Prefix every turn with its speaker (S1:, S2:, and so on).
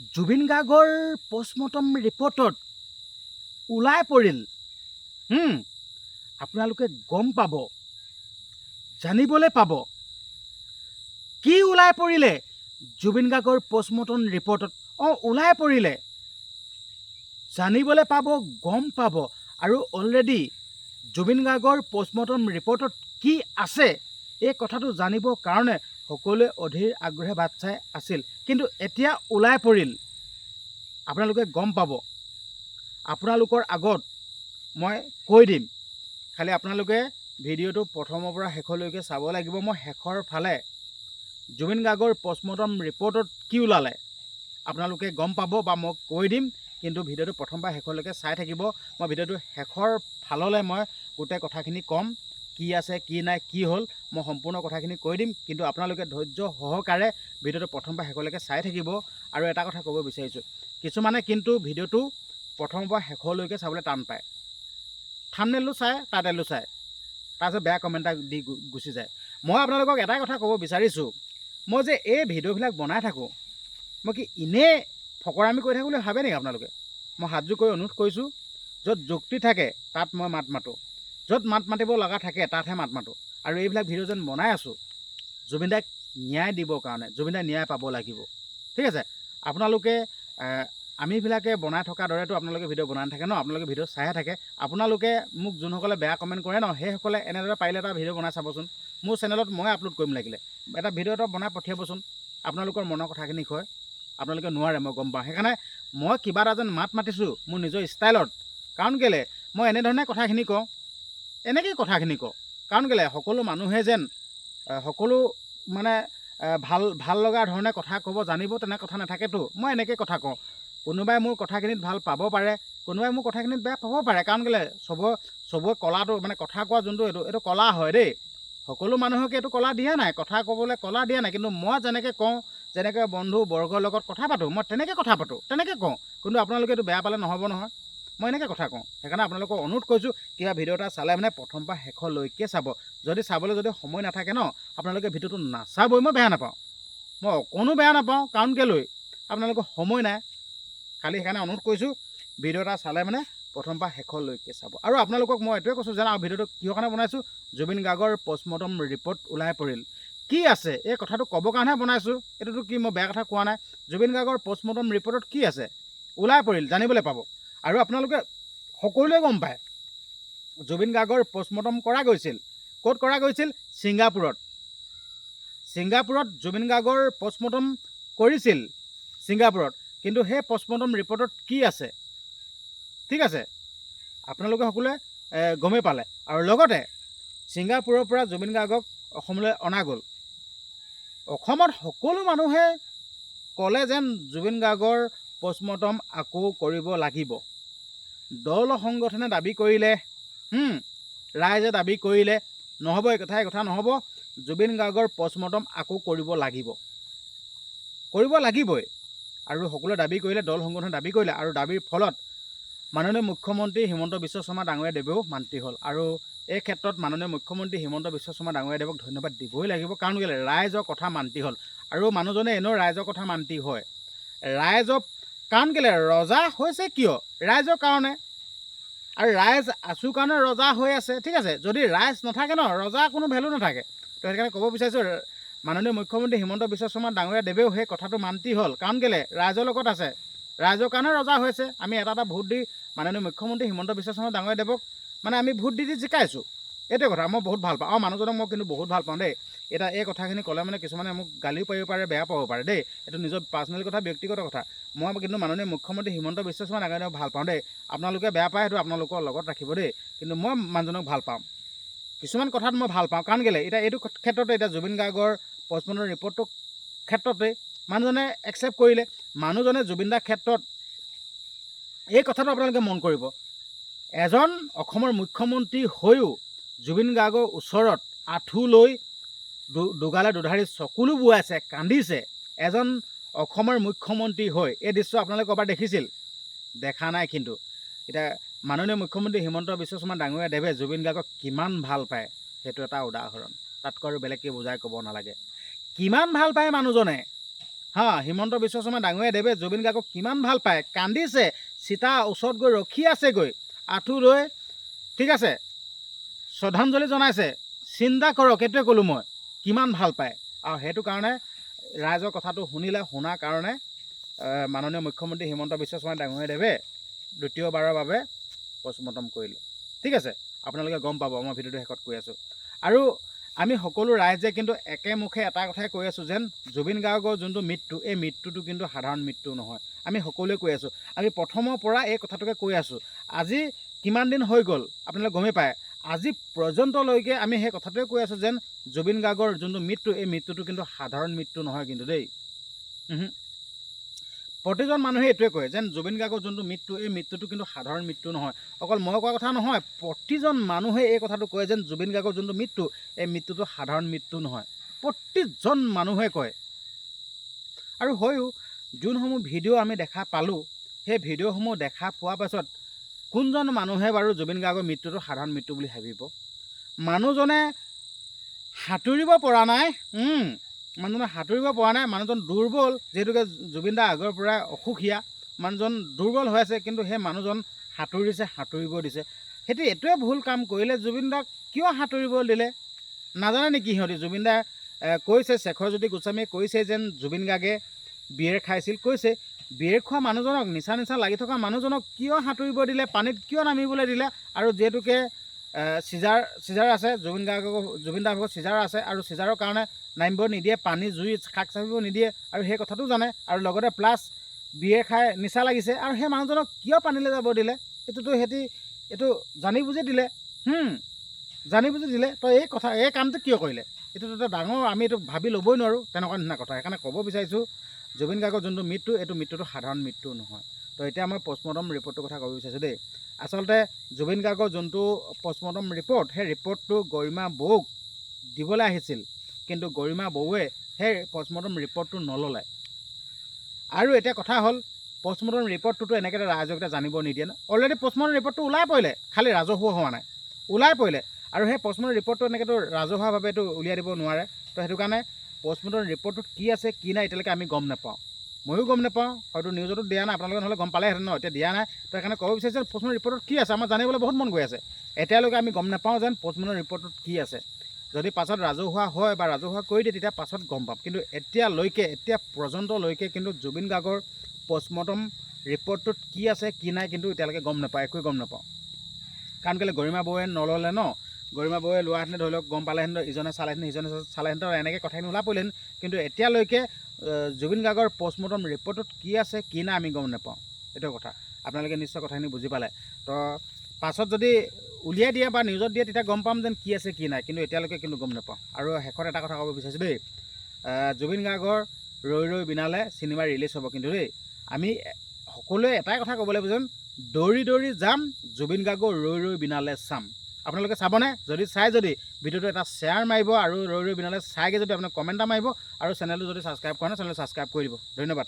S1: জুবিন গাৰ্গৰ পষ্টমৰ্টম ৰিপৰ্টত ওলাই পৰিল। আপোনালোকে গম পাব জানিবলৈ পাব। কি ওলাই পৰিলে? জুবিন গাৰ্গৰ পষ্টমৰ্টম ৰিপৰ্টত অঁ ওলাই পৰিলে। জানিবলৈ পাব গম পাব। আৰু অলৰেডি জুবিন গাৰ্গৰ পষ্টমৰ্টম ৰিপৰ্টত কি আছে এই কথাটো জানিবৰ কাৰণে সকলোৱে অধীৰ আগ্ৰহে বাট চাই আছিল। কিন্তু এতিয়া ওলাই পৰিল। আপোনালোকে গম পাব। আপোনালোকৰ আগত মই কৈ দিম। খালি আপোনালোকে ভিডিঅ'টো প্ৰথমৰ পৰা শেষলৈকে চাব লাগিব। মই শেষৰ ফালে জুবিন গাৰ্গৰ পষ্টমৰ্টম ৰিপৰ্টত কি ওলালে আপোনালোকে গম পাব বা মই কৈ দিম। কিন্তু ভিডিঅ'টো প্ৰথম পৰা শেষলৈকে চাই থাকিব। মই ভিডিঅ'টো শেষৰ ফাললৈ মই গোটেই কথাখিনি ক'ম। কি আছে কি নাই কি হ'ল। মই সম্পূৰ্ণ কথাখিনি কৈ দিম কিন্তু আপোনালোকে ধৈৰ্য সহকাৰে ভিডিঅ'টো প্ৰথম পৰা শেষলৈকে চাই থাকিব। আৰু এটা কথা ক'ব বিচাৰিছোঁ কিছুমানে কিন্তু ভিডিঅ'টো প্ৰথমৰ পৰা শেষলৈকে চাবলৈ টান পায়। থামনেলটো চাই টাইটেলটো চাই তাৰপিছত বেয়া কমেণ্ট এটা দি গুচি যায়। মই আপোনালোকক এটাই কথা ক'ব বিচাৰিছোঁ মই যে এই ভিডিঅ'বিলাক বনাই থাকোঁ মই কি এনেই ফকৰামি কৰি থাকোঁ বুলি ভাবে নেকি আপোনালোকে? মই হাতযোৰ কৰি অনুৰোধ কৰিছোঁ য'ত যুক্তি থাকে তাত মই মাত মাতোঁ। য'ত মাত মাতিব লগা থাকে তাতহে মাত মাতোঁ। আৰু এইবিলাক ভিডিঅ' যেন বনাই আছোঁ জুবিন দাক ন্যায় দিবৰ কাৰণে জুবিন দাই ন্যায় পাব লাগিব। ঠিক আছে? আপোনালোকে আমিবিলাকে বনাই থকা দৰেতো আপোনালোকে ভিডিঅ' বনাই থাকে ন আপোনালোকে ভিডিঅ' চাইহে থাকে। আপোনালোকে মোক যোনসকলে বেয়া কমেণ্ট কৰে ন সেইসকলে এনেদৰে পাৰিলে এটা ভিডিঅ' বনাই চাবচোন। মোৰ চেনেলত মই আপলোড কৰিম লাগিলে। এটা ভিডিঅ' এটা বনাই পঠিয়াবচোন। আপোনালোকৰ মনৰ কথাখিনি কয়। আপোনালোকে নোৱাৰে মই গম পাওঁ। সেইকাৰণে মই কিবা এটা যেন মাত মাতিছোঁ মোৰ নিজৰ ষ্টাইলত। কাৰণ কেলৈ? মই এনেধৰণে কথাখিনি কওঁ। এনেকেই কথাখিনি কওঁ। কাৰণ কেলৈ সকলো মানুহে যেন সকলো মানে ভাল ভাল লগা ধৰণে কথা ক'ব জানিব তেনে কথা নাথাকেতো। মই এনেকৈ কথা কওঁ। কোনোবাই মোৰ কথাখিনিত ভাল পাব পাৰে কোনোবাই মোৰ কথাখিনিত বেয়া পাব পাৰে। কাৰণ কেলৈ চব চবৰে কলাটো মানে কথা কোৱা যোনটো এইটো এইটো কলা হয় দেই। সকলো মানুহকে এইটো কলা দিয়া নাই। কথা ক'বলৈ কলা দিয়া নাই। কিন্তু মই যেনেকৈ কওঁ যেনেকৈ বন্ধু বৰ্গৰ লগত কথা পাতোঁ মই তেনেকৈ কথা পাতোঁ তেনেকৈ কওঁ। কিন্তু আপোনালোকে এইটো বেয়া পালে নহ'ব নহয়। মই এনেকৈ কথা কওঁ। সেইকাৰণে আপোনালোকক অনুৰোধ কৰিছোঁ কিবা ভিডিঅ' এটা চালে মানে প্ৰথম পৰা শেষলৈকে চাব। যদি চাবলৈ যদি সময় নাথাকে ন আপোনালোকে ভিডিঅ'টো নাচাবই মই বেয়া নাপাওঁ। মই অকণো বেয়া নাপাওঁ কাৰণ কেলৈ? আপোনালোকৰ সময় নাই। খালি সেইকাৰণে অনুৰোধ কৰিছোঁ ভিডিঅ' এটা চালে মানে প্ৰথম পৰা শেষলৈকে চাব। আৰু আপোনালোকক মই এইটোৱে কৈছোঁ জানা ভিডিঅ'টো কিহৰ কাৰণে বনাইছোঁ? জুবিন গাৰ্গৰ পষ্টমৰ্টম ৰিপৰ্ট ওলাই পৰিল। কি আছে? এই কথাটো ক'বৰ কাৰণেহে বনাইছোঁ। এইটোতো কি মই বেয়া কথা কোৱা নাই। জুবিন গাৰ্গৰ পষ্টমৰ্টম ৰিপৰ্টত কি আছে? ওলাই পৰিল জানিবলৈ পাব। আৰু আপোনালোকে সকলোৱে গম পায় জুবিন গাৰ্গৰ পষ্টমৰ্টম কৰা গৈছিল। ক'ত কৰা গৈছিল? ছিংগাপুৰত। ছিংগাপুৰত জুবিন গাৰ্গৰ পষ্টমৰ্টম কৰিছিল ছিংগাপুৰত। কিন্তু সেই পষ্টমৰ্টম ৰিপৰ্টত কি আছে? ঠিক আছে। আপোনালোকে সকলোৱে গমেই পালে। আৰু লগতে ছিংগাপুৰৰ পৰা জুবিন গাৰ্গক অসমলৈ অনা গ'ল। অসমত সকলো মানুহে ক'লে যেন জুবিন গাৰ্গৰ পষ্টমৰ্টম আকৌ কৰিব লাগিব। দল সংগঠনে দাবী কৰিলে ৰাইজে দাবী কৰিলে নহ'ব এই কথা কথা নহ'ব জুবিন গাৰ্গৰ পষ্টমৰ্টম আকৌ কৰিব লাগিব। কৰিব লাগিবই। আৰু সকলোৱে দাবী কৰিলে দল সংগঠনে দাবী কৰিলে আৰু দাবীৰ ফলত মাননীয় মুখ্যমন্ত্ৰী হিমন্ত বিশ্ব শৰ্মা ডাঙৰীয়াদেৱেও মান্তি হ'ল। আৰু এই ক্ষেত্ৰত মাননীয় মুখ্যমন্ত্ৰী হিমন্ত বিশ্ব শৰ্মা ডাঙৰীয়াদেৱক ধন্যবাদ দিবই লাগিব কাৰণ কেলৈ? ৰাইজৰ কথা মান্তি হ'ল। আৰু মানুহজনে এনেও ৰাইজৰ কথা মান্তি হয়। ৰাইজক কাৰণ কেলৈ ৰজা হৈছে কিয়? ৰাইজৰ কাৰণে। আৰু ৰাইজ আছোঁ কাৰণে ৰজা হৈ আছে। ঠিক আছে, যদি ৰাইজ নাথাকে ন ৰজাৰ কোনো ভেলু নাথাকে। তো সেইকাৰণে ক'ব বিচাৰিছোঁ, মাননীয় মুখ্যমন্ত্ৰী হিমন্ত বিশ্ব শৰ্মা ডাঙৰীয়াদেৱেও সেই কথাটো মান্তি হ'ল। কাৰণ কেলৈ? ৰাইজৰ লগত আছে। ৰাইজৰ কাৰণে ৰজা হৈছে। আমি এটা এটা ভোট দি মাননীয় মুখ্যমন্ত্ৰী হিমন্ত বিশ্ব শৰ্মা ডাঙৰীয়াদেৱক মানে আমি ভোট দি দি জিকাইছোঁ। এইটোৱে কথা মই বহুত ভাল পাওঁ। আৰু মানুহজনক মই কিন্তু বহুত ভাল পাওঁ দেই। এতিয়া এই কথাখিনি ক'লে মানে কিছুমানে মোক গালিও পাৰিব পাৰে বেয়া পাব পাৰে দেই। এইটো নিজৰ পাৰ্চনেল কথা ব্যক্তিগত কথা। মই কিন্তু মাননীয় মুখ্যমন্ত্ৰী হিমন্ত বিশ্ব শৰ্মা ডাঙৰীয়াদেৱক ভাল পাওঁ দেই। আপোনালোকে বেয়া পায় সেইটো আপোনালোকৰ লগত ৰাখিব দেই। কিন্তু মই মানুহজনক ভাল পাওঁ। কিছুমান কথাত মই ভাল পাওঁ। কাৰণ কেলৈ? এতিয়া এইটো ক্ষেত্ৰতে এতিয়া জুবিন গাৰ্গৰ পষ্টমৰ্টম ৰিপৰ্টটোৰ ক্ষেত্ৰতে মানুহজনে একচেপ্ট কৰিলে। মানুহজনে জুবিন দাৰ ক্ষেত্ৰত এই কথাটো আপোনালোকে মন কৰিব। এজন অসমৰ মুখ্যমন্ত্ৰী হৈও জুবিন গাৰ্গৰ ওচৰত আঁঠু লৈ দুগালে দুধাৰি চকুলো বোৱাইছে, কান্দিছে। এজন অসমৰ মুখ্যমন্ত্ৰী হৈ এই দৃশ্য আপোনালোকে ক'ৰবাত দেখিছিল? দেখা নাই কিন্তু। এতিয়া মাননীয় মুখ্যমন্ত্ৰী হিমন্ত বিশ্ব শৰ্মা ডাঙৰীয়াদেৱে জুবিন গাৰ্গক কিমান ভালো পায়, সেইটো এটা উদাহৰণ। তাতকৈ আৰু বেলেগকৈ বুজাই ক'ব নালাগে। কিমান ভালো পায় মানুহজনে? হা, হিমন্ত বিশ্ব শৰ্মা ডাঙৰীয়াদেৱে জুবিন গাৰ্গক কিমান ভালো পায়? কান্দিছে, চিতা ওচৰত গৈ ৰখি আছেগৈ। আঁঠু লৈ, ঠিক আছে শ্ৰদ্ধাঞ্জলি জনাইছে চিন্তা কৰক এইটোৱে ক'লোঁ মই কিমান ভাল পায়? আৰু সেইটো কাৰণে ৰাইজৰ কথাটো শুনিলে শুনাৰ কাৰণে মাননীয় মুখ্যমন্ত্ৰী হিমন্ত বিশ্ব শৰ্মা ডাঙৰীয়াদেৱে দ্বিতীয়বাৰৰ বাবে পষ্টমৰ্টম কৰিলে। ঠিক আছে আপোনালোকে গম পাব মই ভিডিঅ'টো শেষত কৈ আছোঁ। আৰু আমি সকলো ৰাইজে কিন্তু একেমুখে এটা কথাই কৈ আছোঁ যেন জুবিন গাৰ্গৰ যোনটো মৃত্যু এই মৃত্যুটো কিন্তু সাধাৰণ মৃত্যু নহয়। আমি সকলোৱে কৈ আছোঁ। আমি প্ৰথমৰ পৰা এই কথাটোকে কৈ আছোঁ। আজি কিমান দিন হৈ গ'ল? আপোনালোকে গমেই পায়। আজি পৰ্যন্তলৈকে আমি সেই কথাটোৱে কৈ আছোঁ যেন জুবিন গাৰ্গৰ যোনটো মৃত্যু এই মৃত্যুটো কিন্তু সাধাৰণ মৃত্যু নহয় কিন্তু দেই। প্ৰতিজন মানুহে এইটোৱে কয় যেন জুবিন গাৰ্গৰ যোনটো মৃত্যু এই মৃত্যুটো কিন্তু সাধাৰণ মৃত্যু নহয়। অকল মই কোৱা কথা নহয় প্ৰতিজন মানুহে এই কথাটো কয় যেন জুবিন গাৰ্গৰ যোনটো মৃত্যু এই মৃত্যুটো সাধাৰণ মৃত্যু নহয়। প্ৰতিজন মানুহে কয়। আৰু হয়ো যোনসমূহ ভিডিঅ' আমি দেখা পালোঁ সেই ভিডিঅ'সমূহ দেখা পোৱাৰ পাছত কোনজন মানুহে বাৰু জুবিন গাৰ্গৰ মৃত্যুটো সাধাৰণ মৃত্যু বুলি ভাবিব? মানুহজনে সাঁতুৰিব পৰা নাই মানুহজনে সাঁতুৰিব পৰা নাই মানুহজন দুৰ্বল যিহেতুকে জুবিন দা আগৰ পৰাই অসুখীয়া মানুহজন দুৰ্বল হৈ আছে কিন্তু সেই মানুহজন সাঁতুৰিছে সাঁতুৰিব দিছে। সিহঁতি এইটোৱে ভুল কাম কৰিলে জুবিন দাক কিয় সাঁতুৰিব দিলে? নাজানে নেকি সিহঁতি? জুবিন দা কৈছে শেখৰজ্যোতি গোস্বামীয়ে কৈছে যেন জুবিন গাৰ্গে বিয়েৰ খাইছিল কৈছে বিয়েৰ খোৱা মানুহজনক নিচা নিচা লাগি থকা মানুহজনক কিয় সাঁতুৰিব দিলে পানীত কিয় নামিবলৈ দিলে? আৰু যিহেতুকে চিজাৰ চিজাৰ আছে জুবিন গাৰ্গক জুবিন দা ভাগৰ চিজাৰ আছে আৰু চিজাৰৰ কাৰণে নামিব নিদিয়ে পানী জুই শাক চাপিব নিদিয়ে আৰু সেই কথাটো জানে। আৰু লগতে প্লাছ বিয়েৰ খাই নিচা লাগিছে আৰু সেই মানুহজনক কিয় পানীলৈ যাব দিলে? এইটোতো সিহঁতি এইটো জানি বুজি দিলে। জানি বুজি দিলে। তই এই কথা এই কামটো কিয় কৰিলে? এইটোতো এটা ডাঙৰ আমি এইটো ভাবি ল'বই নোৱাৰোঁ তেনেকুৱা নিচিনা কথা। সেইকাৰণে ক'ব বিচাৰিছোঁ জুবিন গাৰ্গৰ যোনটো মৃত্যু এইটো মৃত্যুটো সাধাৰণ মৃত্যু নহয়। তো এতিয়া মই পষ্টমৰ্টম ৰিপৰ্টটোৰ কথা ক'ব বিচাৰিছোঁ দেই। আচলতে জুবিন গাৰ্গৰ যোনটো পষ্টমৰ্টম ৰিপৰ্ট সেই ৰিপৰ্টটো গৰিমা বৌক দিবলৈ আহিছিল। কিন্তু গৰিমা বৌৱে সেই পষ্টমৰ্টম ৰিপৰ্টটো নল'লে। আৰু এতিয়া কথা হ'ল পষ্টমৰ্টম ৰিপৰ্টটোতো এনেকৈ ৰাইজক জানিব নিদিয়ে ন? অলৰেডি পষ্টমৰ্টম ৰিপৰ্টটো ওলাই পৰিলে খালি ৰাজহুৱা হোৱা নাই। ওলাই পৰিলে। আৰু সেই পষ্টমৰ্টম ৰিপৰ্টটো এনেকৈতো ৰাজহুৱাভাৱে এইটো উলিয়াই দিব নোৱাৰে। তো সেইটো কাৰণে পষ্টমৰ্টম ৰিপৰ্টটোত কি আছে, কি নাই এতিয়ালৈকে আমি গম নাপাওঁ। ময়ো গম নাপাওঁ, হয়তো নিউজতো দিয়া নাই, আপোনালোকে নহ'লে গম পালেহেঁতেন ন, এতিয়া দিয়া নাই। তো সেইকাৰণে ক'ব বিচাৰিছে পষ্টমৰ্টম ৰিপৰ্টত কি আছে? আমাৰ জানিবলৈ বহুত মন গৈ আছে। এতিয়ালৈকে আমি গম নাপাওঁ যেন পষ্টমৰ্টম ৰিপৰ্টত কি আছে। যদি পাছত ৰাজহুৱা হয় বা ৰাজহুৱা কৰি দিয়ে, তেতিয়া পাছত গম পাম। কিন্তু এতিয়ালৈকে, এতিয়া পৰ্যন্তলৈকে কিন্তু জুবিন গাৰ্গৰ পষ্টমৰ্টম ৰিপৰ্টটোত কি আছে, কি নাই কিন্তু এতিয়ালৈকে গম নাপাওঁ, একোৱে গম নাপাওঁ। কাৰণ কেলৈ গৰিমা বৌৱে নল'লে ন? গৰিমা বৌৱে লোৱাহেঁতেনে ধৰি লওক গম পালেহেঁতেন ইজনে চালেহেঁতেন সিজনে চালেহেঁতেন এনেকৈ কথাখিনি ওলাই পৰিলেহেঁতেন কিন্তু এতিয়ালৈকে জুবিন গাৰ্গৰ পষ্টমৰ্টম ৰিপৰ্টটোত কি আছে কি নাই আমি গম নাপাওঁ। এইটো কথা। আপোনালোকে নিশ্চয় কথাখিনি বুজি পালে। তো পাছত যদি উলিয়াই দিয়ে বা নিউজত দিয়ে তেতিয়া গম পাম যেন কি আছে কি নাই। কিন্তু এতিয়ালৈকে কিন্তু গম নাপাওঁ। আৰু শেষত এটা কথা ক'ব বিচাৰিছোঁ দেই। জুবিন গাৰ্গৰ ৰৈ ৰৈ বিনালে চিনেমা ৰিলিজ হ'ব। কিন্তু দেই আমি সকলোৱে এটাই কথা ক'বলৈ যেন দৌৰি দৌৰি যাম জুবিন গাৰ্গৰ ৰৈ ৰৈ বিনালে চাম। আপোনালোকে চাবনে? যদি চাই যদি, ভিডিঅ'টো এটা শ্বেয়াৰ মাৰিব আৰু ৰৈ ৰৈ বিনালে চাইগৈ যদি আপোনাক কমেণ্ট এটা মাৰিব আৰু চেনেলটো যদি ছাবস্ক্ৰাইব কৰা নাই চেনেলটো ছাবস্ক্ৰাইব কৰি দিব। ধন্যবাদ।